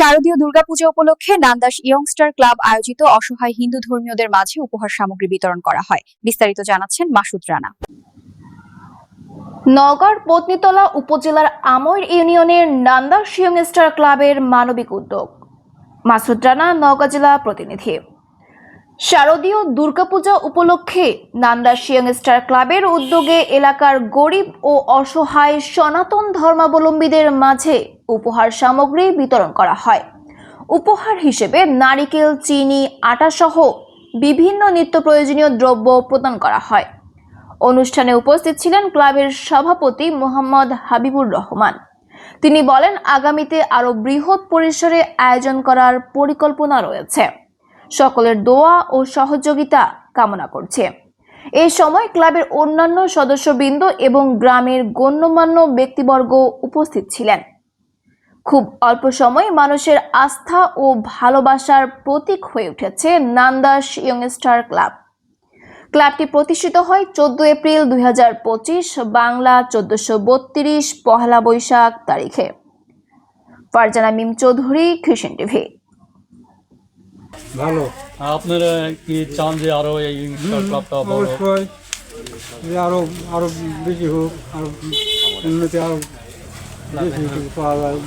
শারদীয় দুর্গাপূজা উপলক্ষে নান্দাস ইয়ংস্টার ক্লাব আয়োজিত অসহায় হিন্দু ধর্মীয়দের মাঝে উপহার সামগ্রী বিতরণ করা হয়। বিস্তারিত জানাচ্ছেন মাসুদ রানা। নগর পত্নীতলা উপজেলার আমর ইউনিয়নের নান্দাস ইয়ংস্টার স্টার ক্লাবের মানবিক উদ্যোগ। মাসুদ রানা, নওগাঁ জেলা প্রতিনিধি। শারদীয় দুর্গাপূজা উপলক্ষে নান্দা শিয়ং স্টার ক্লাবের উদ্যোগে এলাকার গরিব ও অসহায় সনাতন ধর্মাবলম্বীদের মাঝে উপহার সামগ্রী বিতরণ করা হয়। উপহার হিসেবে নারিকেল, চিনি, আটাসহ বিভিন্ন নিত্য প্রয়োজনীয় দ্রব্য প্রদান করা হয়। অনুষ্ঠানে উপস্থিত ছিলেন ক্লাবের সভাপতি মোহাম্মদ হাবিবুর রহমান। তিনি বলেন, আগামীতে আরও বৃহৎ পরিসরে আয়োজন করার পরিকল্পনা রয়েছে। সকলের দোয়া ও সহযোগিতা কামনা করছে। এই সময় ক্লাবের অন্যান্য সদস্যবৃন্দ এবং গ্রামের গণ্যমান্য ব্যক্তিবর্গ উপস্থিত ছিলেন। খুব অল্প সময় মানুষের আস্থা ও ভালোবাসার প্রতীক হয়ে উঠেছে নান্দাস ইয়ংস্টার ক্লাব। ক্লাবটি প্রতিষ্ঠিত হয় চোদ্দ এপ্রিল দুই হাজার পঁচিশ বাংলা চোদ্দশো বত্রিশ পহেলা বৈশাখ তারিখে। ফারজানা মিম চৌধুরী খ্রিস্টান টিভি। ভালো। আপনারা কি চান যে আরও এই ক্লাবটা অবশ্যই। যে আরও আরও বেশি হোক আরও উন্নতি আরও বেশি পাওয়া যায়।